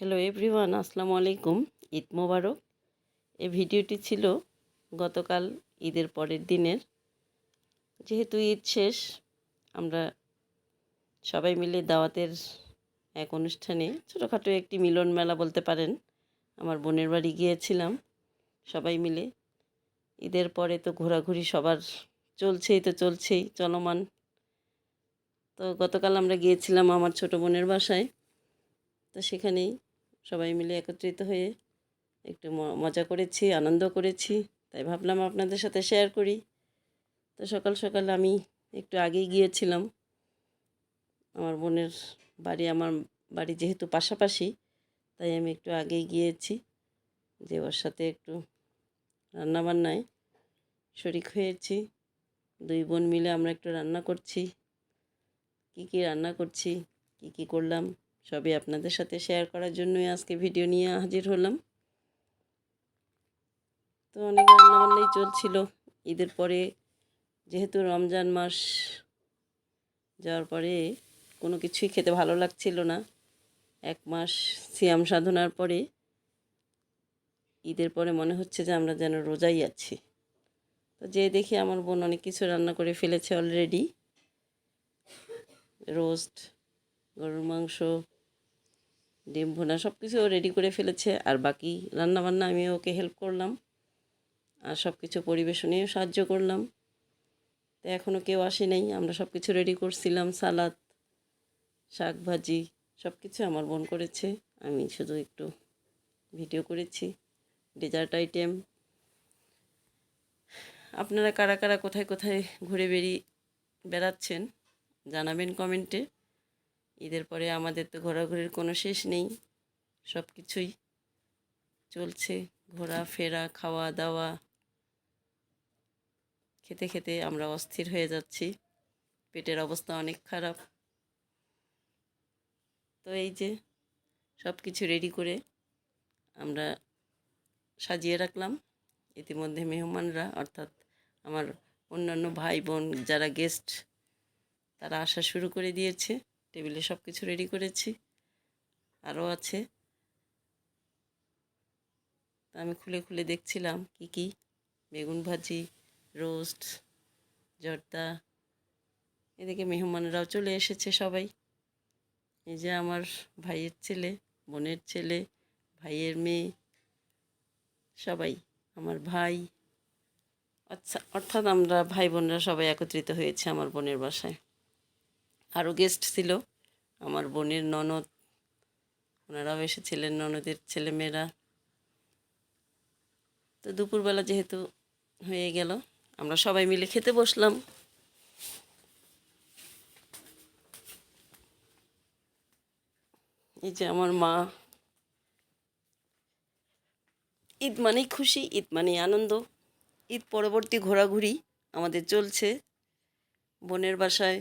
Hello everyone আসসালামু আলাইকুম। ঈদ মোবারক। এই ভিডিওটি ছিল গতকাল ঈদের পরের দিনের। যেহেতু ঈদ শেষ, আমরা সবাই মিলে দাওয়াতের এক অনুষ্ঠানে ছোটোখাটো একটি মিলন মেলা বলতে পারেন, আমার বোনের বাড়ি গিয়েছিলাম সবাই মিলে। ঈদের পরে তো ঘোরাঘুরি সবার চলছেই তো চলছেই, চলমান। তো গতকাল আমরা গিয়েছিলাম আমার ছোটো বোনের বাসায়। তো সেখানেই সবাই মিলে একত্রিত হয়ে একটু মজা করেছি, আনন্দ করেছি, তাই ভাবলাম আপনাদের সাথে শেয়ার করি। তো সকাল সকাল আমি একটু আগেই গিয়েছিলাম। আমার বোনের বাড়ি, আমার বাড়ি যেহেতু পাশাপাশি, তাই আমি একটু আগেই গিয়েছি। যে ওর সাথে একটু রান্নাবান্নায় শরিক হয়েছি। দুই বোন মিলে আমরা একটু রান্না করছি। কী কী রান্না করছি, কী কী করলাম সবই আপনাদের সাথে শেয়ার করার জন্যই আজকে ভিডিও নিয়ে হাজির হলাম। তো অনেক রান্নাবান্নাই চলছিল। ঈদের পরে যেহেতু রমজান মাস, যাওয়ার পরে কোনো কিছুই খেতে ভালো লাগছিল না। এক মাস সিয়াম সাধনার পরে ঈদের পরে মনে হচ্ছে যে আমরা যেন রোজাই আছি। তো যে দেখি আমার বোন অনেক কিছু রান্না করে ফেলেছে অলরেডি রোস্ট গরুর মাংস ডিম ভুনা সব কিছু রেডি করে ফেলেছে। আর বাকি রান্নাবান্না আমি ওকে হেল্প করলাম। আর সব কিছু পরিবেশনেও সাহায্য করলাম। তো এখনও কেউ আসে নাই। আমরা সব কিছু রেডি করছিলাম। সালাদ, শাক ভাজি সব কিছু আমার বোন করেছে। আমি শুধু একটু ভিডিও করেছি। ডেজার্ট আইটেম আপনারা কারা কারা কোথায় কোথায় ঘুরে বেরিয়ে বেড়াচ্ছেন জানাবেন কমেন্টে ঈদের পরে আমাদের তো ঘোরাঘুরির কোনো শেষ নেই। সব কিছুই চলছে, ঘোরা, ফেরা, খাওয়া, দাওয়া। খেতে খেতে আমরা অস্থির হয়ে যাচ্ছি। পেটের অবস্থা অনেক খারাপ। তো এই যে সব কিছু রেডি করে আমরা সাজিয়ে রাখলাম। ইতিমধ্যে মেহমানরা, অর্থাৎ আমার অন্যান্য ভাই বোন যারা গেস্ট তারা আসা শুরু করে দিয়েছে। টেবিলে সব কিছু রেডি করেছি। আরও আছে। তা আমি খুলে খুলে দেখছিলাম কি কি। বেগুন ভাজি, রোস্ট, জর্দা। এদিকে মেহমানরাও চলে এসেছে সবাই। এই যে আমার ভাইয়ের ছেলে, বোনের ছেলে, ভাইয়ের মেয়ে, সবাই। আমার ভাই। আচ্ছা অর্থাৎ আমরা ভাই বোনরা সবাই একত্রিত হয়েছে আমার বোনের বাসায়। আরও গেস্ট ছিল। আমার বোনের ননদ, ওনারাও এসেছিলেন, ননদের ছেলেমেয়েরা। তো দুপুরবেলা যেহেতু হয়ে গেল, আমরা সবাই মিলে খেতে বসলাম। এই যে আমার মা। ঈদ মানেই খুশি, ঈদ মানেই আনন্দ। ঈদ পরবর্তী ঘোরাঘুরি আমাদের চলছে। বোনের বাসায়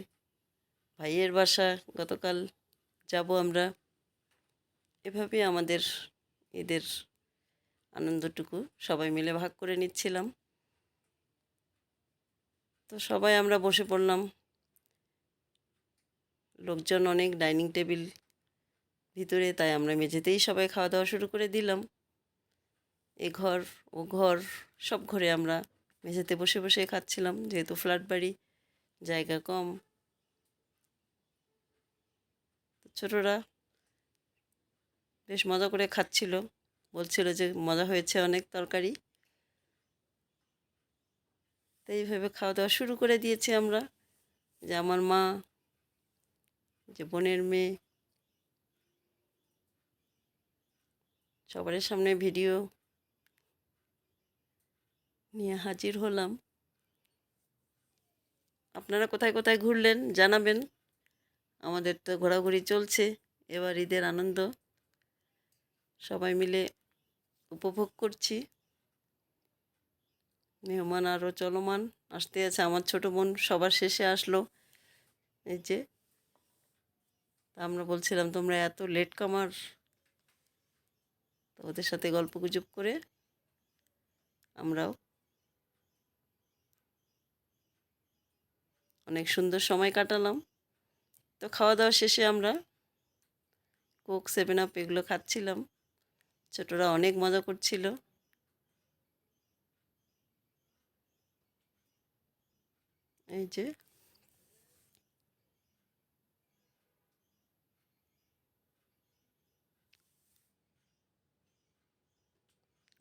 ভাইয়ের বাসা গতকাল যাব আমরা। এভাবে আমাদের এদের আনন্দটুকু সবাই মিলে ভাগ করে নিচ্ছিলাম। তো সবাই আমরা বসে পড়লাম। লোকজন অনেক ডাইনিং টেবিল ভিতরে, তাই আমরা মেঝেতেই সবাই খাওয়া দাওয়া শুরু করে দিলাম। এ ঘর, ও ঘর, সব ঘরে আমরা মেঝেতে বসে বসে খাচ্ছিলাম। যেহেতু ফ্ল্যাট বাড়ি, জায়গা কম ছোটরা বেশ মজা করে খাচ্ছিল। বলছিল যে মজা হয়েছে অনেক তরকারি। তো এইভাবে খাওয়া দাওয়া শুরু করে দিয়েছি আমরা। যে আমার মা, যে বোনের মেয়ে সবার সামনে ভিডিও নিয়ে হাজির হলাম। আপনারা কোথায় কোথায় ঘুরলেন জানাবেন। আমাদের তো ঘোরাঘুরি চলছে, এবার ঈদের আনন্দ। সবাই মিলে উপভোগ করছি। মেহমান আরও চলমান। আসতে আছে আমার ছোটো বোন, সবার শেষে আসলো। এই যে আমরা বলছিলাম, তোমরা এত লেট কামার তো ওদের সাথে গল্প গুজব করে আমরাও অনেক সুন্দর সময় কাটালাম। তো খাওয়া দাওয়া শেষে আমরা কোক সেভেন আপ এগুলো খাচ্ছিলাম। ছোটরা অনেক মজা করছিল। এই যে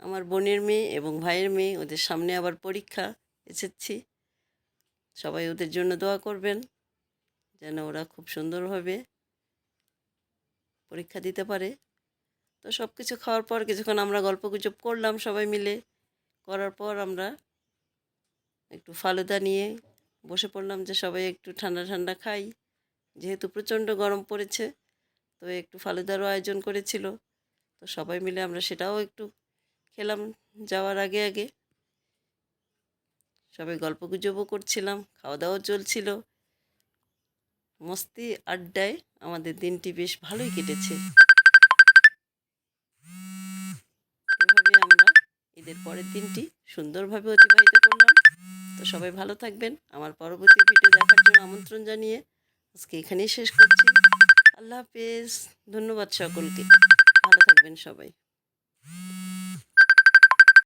আমার বোনের মেয়ে এবং ভাইয়ের মেয়ে, ওদের সামনে আবার পরীক্ষা এসেছি। সবাই ওদের জন্য দোয়া করবেন। যেন ওরা খুব সুন্দরভাবে পরীক্ষা দিতে পারে। তো সব কিছু খাওয়ার পর কিছুক্ষণ আমরা গল্প গুজব করলাম সবাই মিলে। করার পর আমরা একটু ফালুদা নিয়ে বসে পড়লাম যে সবাই একটু ঠান্ডা ঠান্ডা খাই। যেহেতু প্রচণ্ড গরম পড়েছে, তো একটু ফালুদারও আয়োজন করেছিল। তো সবাই মিলে আমরা সেটাও একটু খেলাম যাওয়ার আগে আগে। সবাই গল্প গুজবও করছিলাম, খাওয়া দাওয়াও চলছিল। মস্তি আড্ডায় আমাদের দিনটি বেশ ভালোই কেটেছে। এভাবে আমরা ঈদের পরের দিনটি সুন্দরভাবে অতিবাহিত করলাম। তো সবাই ভালো থাকবেন। আমার পরবর্তী ভিডিও দেখার জন্য আমন্ত্রণ জানিয়ে আজকে এখানেই শেষ করছি। আল্লাহ হাফেজ। ধন্যবাদ সকলকে। ভালো থাকবেন সবাই।